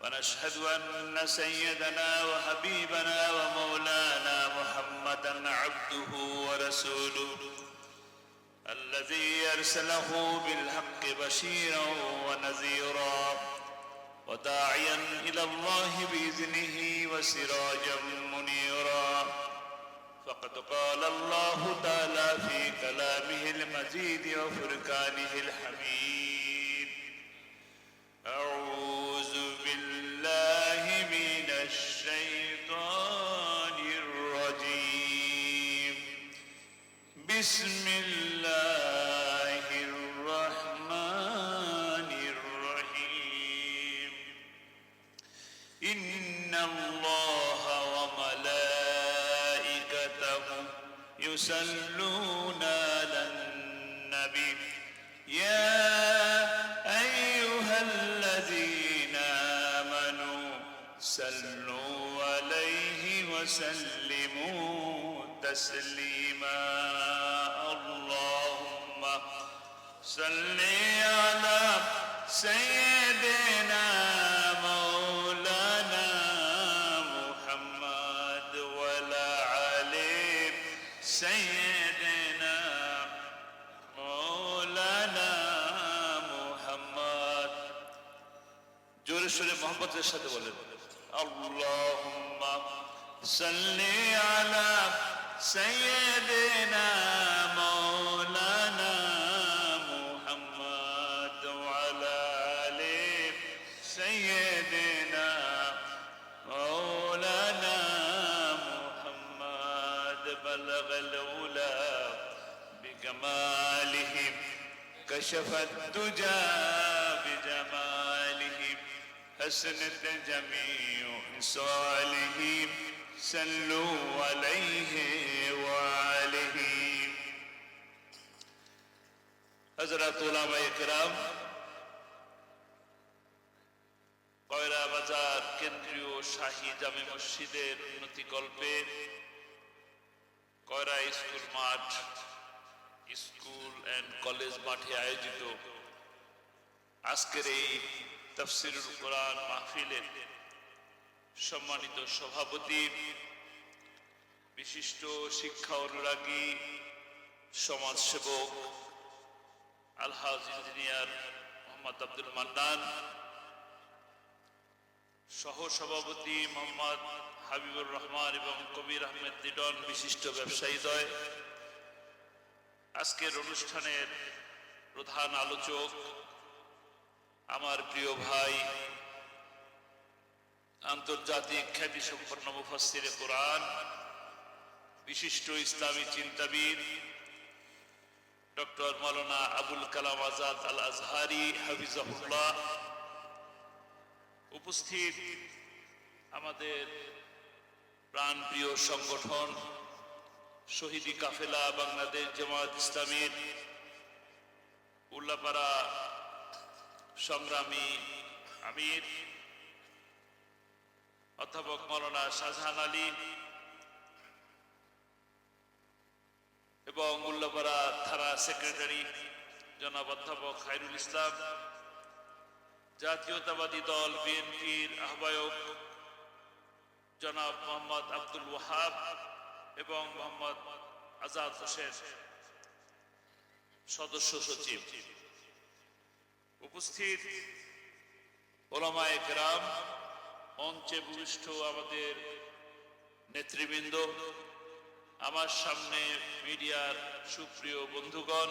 ونشهد أن سيدنا وحبيبنا ومولانا محمدا عبده ورسوله الذي أرسله بالحق بشيرا ونذيرا وداعيا إلى الله بإذنه وسراجا منيرا. فقد قال الله تعالى في كلامه المجيد وفرقانه الحميد. بسم الله الرحمن الرحيم. إن الله وملائكته يصلون على النبي. يا أيها الذين آمنوا صلوا عليه وسلموا تسليما. صل على سيدنا مولانا محمد وعلى علي سيدنا مولانا محمد জোরে সোরে মোহাম্মদের সাথে বলেন اللهم صل على سيدنا مولانا سيدنا مولانا محمد بلغ الأولى بكماله كشف الدجى بجماله أسند جميع سؤالهم صلوا عليه وآله. حضرات علماء اکرام শাহী জামে মসজিদের উন্নতি কল্পে কয়রা স্কুল মাঠ, স্কুল অ্যান্ড কলেজ মাঠে আয়োজিত। আজকের এই তফসিরুল কোরআন মাহফিলের সম্মানিত সভাপতি, বিশিষ্ট শিক্ষা অনুরাগী, সমাজসেবক, আলহাজ ইঞ্জিনিয়ার মোহাম্মদ আব্দুল মান্নান সহ সভাপতি মোহাম্মদ হাবিবুর রহমান এবং কবির আহমেদ দিডন বিশিষ্ট ব্যবসায়ীদ্বয় আজকের অনুষ্ঠানের প্রধান আলোচক আমার প্রিয় ভাই, আন্তর্জাতিক খ্যাতি সম্পন্ন মুফাসিরে কোরআন, বিশিষ্ট ইসলামী চিন্তাবিদ ডক্টর মৌলানা আবুল কালাম আজাদ আল আজহারি হাফিজাহুল্লাহ উপস্থিত আমাদের প্রাণপ্রিয় সংগঠন শহীদি কাফেলা বাংলাদেশ জামাত ইসলামীর উল্লাপাড়া সংগ্রামী আমির, অধ্যাপক মৌলানা শাহজাহান আলী এবং উল্লাপাড়া থানা সেক্রেটারি জনাব অধ্যাপক খাইরুল ইসলাম। জাতীয়তাবাদী দল বিএনপির আহ্বায়ক জনাব মোহাম্মদ আব্দুল ওয়াহাব এবং মোহাম্মদ আজাদ হোসেন, সদস্য সচিব। উপস্থিত ওলামায়ে কেরাম, মঞ্চে ভূমিষ্ঠ আমাদের নেতৃবৃন্দ, আমার সামনে মিডিয়ার সুপ্রিয় বন্ধুগণ,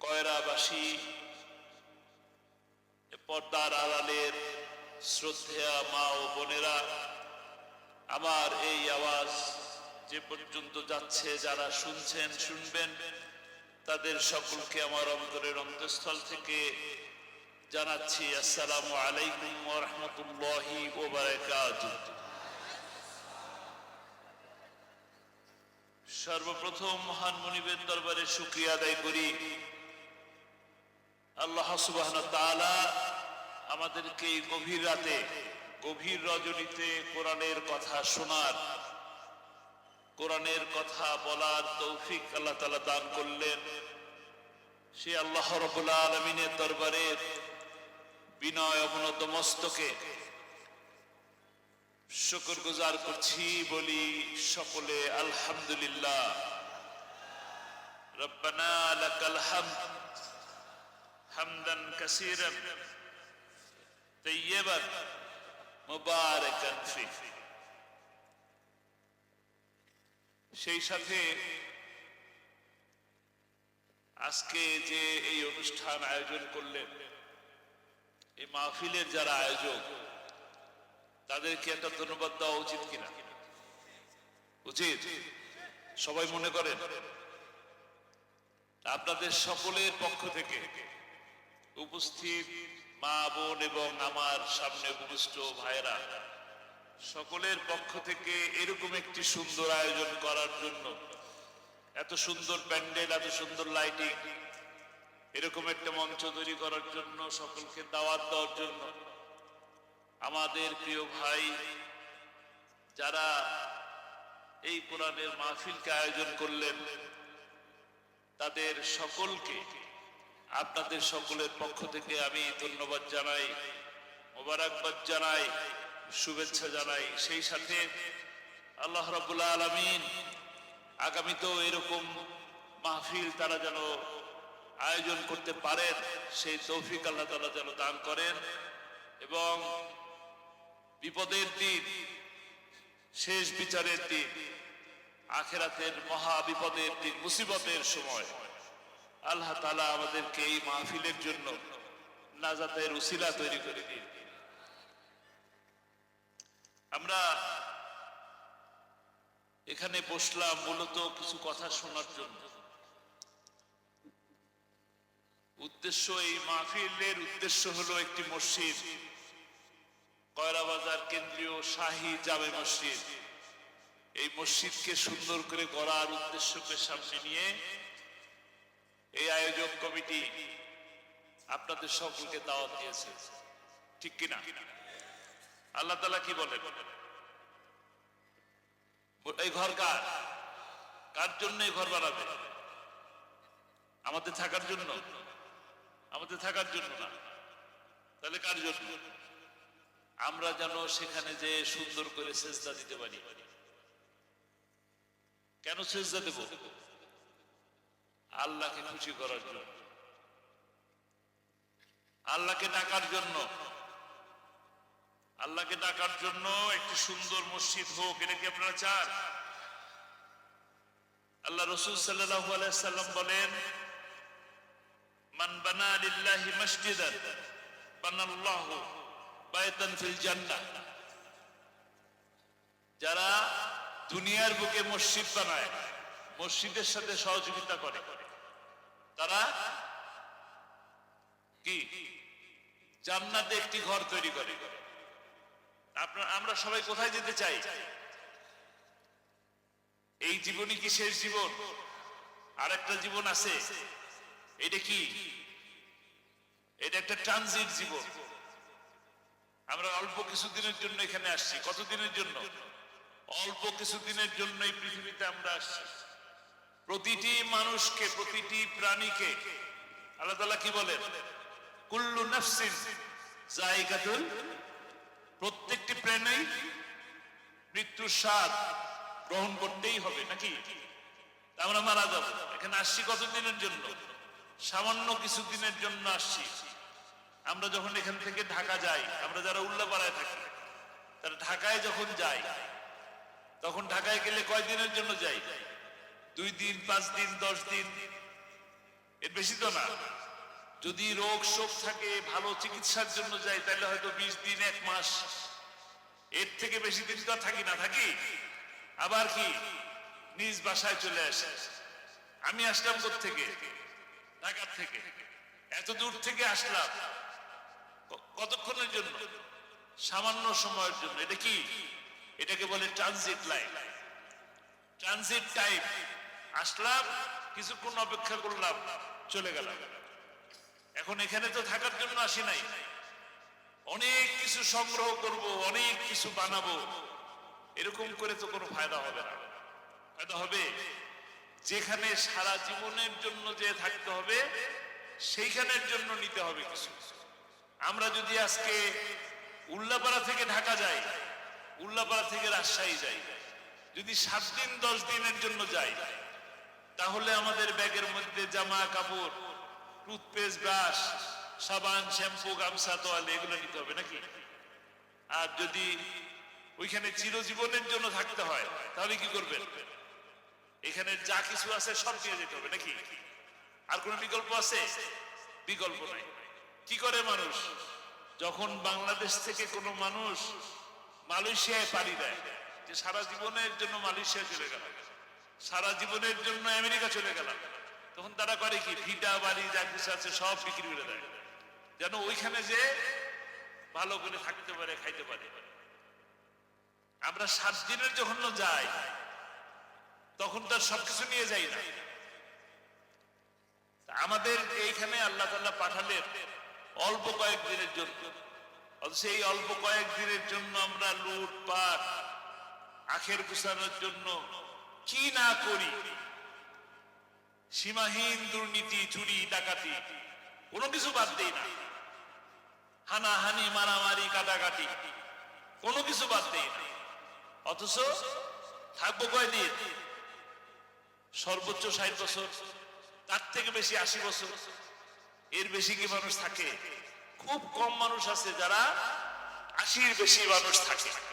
কয়রাবাসী পর্দার আড়ালের শ্রদ্ধেয়া মা ও বোনেরা, আমার এই আওয়াজ যে পর্যন্ত যাচ্ছে, যারা শুনছেন, শুনবেন, তাদের সকলকে আমার অন্তরের অন্তঃস্থল থেকে জানাচ্ছি, আসসালামু আলাইকুম রাহমাতুল্লাহি সর্বপ্রথম মহান মনিবের দরবারে শুক্রিয়া আদায় করি। আল্লাহ তাআলা আমাদেরকে এই গভীর রাতে, গভীর রজনীতে কোরআনের কথা শোনার, কোরআনের কথা বলার তৌফিক আল্লাহ তাআলা দান করলেন। সে আল্লাহ রবুল্লা আলমিনের দরবারে বিনয় অবনত মস্তকে শুকর গুজার করছি বলি সকলে আলহামদুলিল্লাহ। রব্বানা লাকাল হামদ। হামদান কাসীরান তাইয়্যিবান মুবারাকান ফি সেই সাথে আজকে যে এই অনুষ্ঠান আয়োজন করলেন, এই মাহফিলের যারা আয়োজক, তাদেরকে একটা ধন্যবাদ দেওয়া উচিত কিনা? উচিত। সবাই মনে করেন, আপনাদের সকলের পক্ষ থেকে উপস্থিত মা, বোন এবং আমার সামনে উপবিষ্ট ভাইরা সকলের পক্ষ থেকে এরকম একটি সুন্দর আয়োজন করার জন্য, এত সুন্দর প্যান্ডেল, এত সুন্দর লাইটিং, এরকম একটা মঞ্চ তৈরি করার জন্য, সকলকে দাওয়াত দেওয়ার জন্য, আমাদের প্রিয় ভাই যারা এই কোরআনের মাহফিলকে আয়োজন করলেন, তাদের সকলকে আপনাদের সকলের পক্ষ থেকে আমি ধন্যবাদ জানাই, মোবারকবাদ জানাই, শুভেচ্ছা জানাই। সেই সাথে আল্লাহ রাবুল্লাহ আলমিন আগামীতেও এরকম মাহফিল তারা যেন আয়োজন করতে পারেন, সেই তৌফিক আল্লাহ তালা যেন দান করেন। এবং বিপদের দিন, শেষ বিচারের দিন, আখেরাতের মহা বিপদের দিন, মুসিবতের সময় আল্লাহ তালা আমাদেরকে এই মাহফিলের জন্য নাজাতের উসিলা তৈরি করে দিন আমরা এখানে বসলাম মূলত কিছু কথা শোনার জন্য। উদ্দেশ্য এই মাহফিলের উদ্দেশ্য হলো একটি মসজিদ কয়রাবাজার কেন্দ্রীয় শাহী জামে মসজিদ। এই মসজিদকে সুন্দর করে গড়ার উদ্দেশ্যকে সামনে নিয়ে এই আয়োজক কমিটি আপনাদের সকলকে দাওয়াত দিয়েছে। ঠিক কিনা? আল্লাহ তালা কি বলেন? এই ঘর কার? কার জন্য এই ঘর বানাবে? আমাদের থাকার জন্য? আমাদের থাকার জন্য না। তাহলে কার জন্য? আমরা যেন সেখানে যে সুন্দর করে সেজদা দিতে পারি। কেন সেজদা দেব? আল্লাহকে খুশি করার জন্য। আল্লাহকে ডাকার জন্য। আল্লাহকে ডাকার জন্য একটি সুন্দর মসজিদ হোক, এটা কি আপনারা চান? আল্লাহ রসুল সাল্লাম বলেন যারা দুনিয়ার বুকে মসজিদ বানায়, মসজিদের সাথে সহযোগিতা করে। তারা কি? জান্নাতে একটি ঘর তৈরি করে। আমরা সবাই কোথায় যেতে চাই? এই জীবনই কি শেষ জীবন? আর একটা জীবন আছে। এটা কি? এটা একটা ট্রানজিট জীবন। আমরা অল্প কিছুদিনের জন্য এখানে আসছি। কতদিনের জন্য? অল্প কিছুদিনের জন্য এই পৃথিবীতে আমরা আসছি। প্রতিটি মানুষকে, প্রতিটি প্রাণীকে আল্লাহ তাআলা কি বলেন? কুল্লু নাফসিন জায়গাতুল প্রত্যেকটি প্রাণী মৃত্যুর স্বাদ গ্রহণ করতেই হবে, নাকি? আমরা মারা যাব। এখানে আসছি কতদিনের জন্য? সামান্য কিছু দিনের জন্য আসছি। আমরা যখন এখান থেকে ঢাকা যাই, আমরা যারা উল্লাপাড়ায় থাকি, তারা ঢাকায় যখন যাই, তখন ঢাকায় গেলে কয় দিনের জন্য যাই? দুই দিন, পাঁচ দিন, দশ দিন। এর বেশি তো না। যদি রোগ শোক থাকে, ভালো চিকিৎসার জন্য যাই তাহলে হয়তো বিশ দিন, এক মাস। এর থেকে বেশি দিন তো থাকি না, থাকি? আবার কি? নিজ বাসায় চলে আসে। আমি আসলাম থেকে ঢাকার থেকে। এত দূর থেকে আসলাম। কতক্ষণের জন্য? সামান্য সময়ের জন্য। এটা কি? এটাকে বলে ট্রানজিট লাইন ট্রানজিট টাইম আসলাম, কিছুক্ষণ অপেক্ষা করলাম, চলে গেলাম। এখন এখানে তো থাকার জন্য আসি নাই। অনেক কিছু সংগ্রহ করব, অনেক কিছু বানাবো। এরকম করে তো কোনো ফায়দা হবে না। ফায়দা হবে যেখানে সারা জীবনের জন্য যে থাকতে হবে, সেইখানের জন্য নিতে হবে কিছু। আমরা যদি আজকে উল্লাপাড়া থেকে ঢাকা যাই, উল্লাপাড়া থেকে রাজশাহী যাই, যদি সাত দিন, দশ দিনের জন্য যাই তাহলে আমাদের ব্যাগের মধ্যে জামা, কাপড়, টুথপেস্ট, ব্রাশ, সাবান, শ্যাম্পু, গামছা, তোয়ালে, এগুলো নিতে হবে নাকি? আর যদি ওইখানে চিরজীবনের জন্য থাকতে হয়, তাহলে কি করবেন? এখানে যা কিছু আছে সব দিয়ে যেতে হবে নাকি? আর কোন বিকল্প আছে? বিকল্প নাই। কি করে মানুষ? যখন বাংলাদেশ থেকে কোনো মানুষ মালয়েশিয়ায় পাড়ি দেয়, যে সারা জীবনের জন্য মালয়েশিয়া চলে গেল সারা জীবনের জন্য আমেরিকা চলে গেলাম। তখন তারা করে কি? ভিটা বাড়ি যা কিছু আছে সব বিক্রি করে দেয়। যেন ওইখানে যে ভালো করে থাকতে পারে, খাইতে পারে। আমরা সাত দিনের যখন যাই, তখন তার সবকিছু নিয়ে যাই না। আমাদের এইখানে আল্লাহ তাল্লাহ পাঠালেন অল্প কয়েক দিনের জন্য। অথচ এই অল্প কয়েক দিনের জন্য আমরা লুটপাট, আখের গুছানোর জন্য কি না করি? সীমাহীন দুর্নীতি, চুরি, ডাকাতি, কোনো কিছু বাদ দেই না। হানাহানি, মারামারি কাটাকাটি কোনো কিছু বাদ দেই না। অথচ থাকব কয়দিন? সর্বোচ্চ ষাট বছর, তার থেকে বেশি আশি বছর। এর বেশি কি মানুষ থাকে? খুব কম মানুষ আছে যারা আশির বেশি মানুষ থাকে।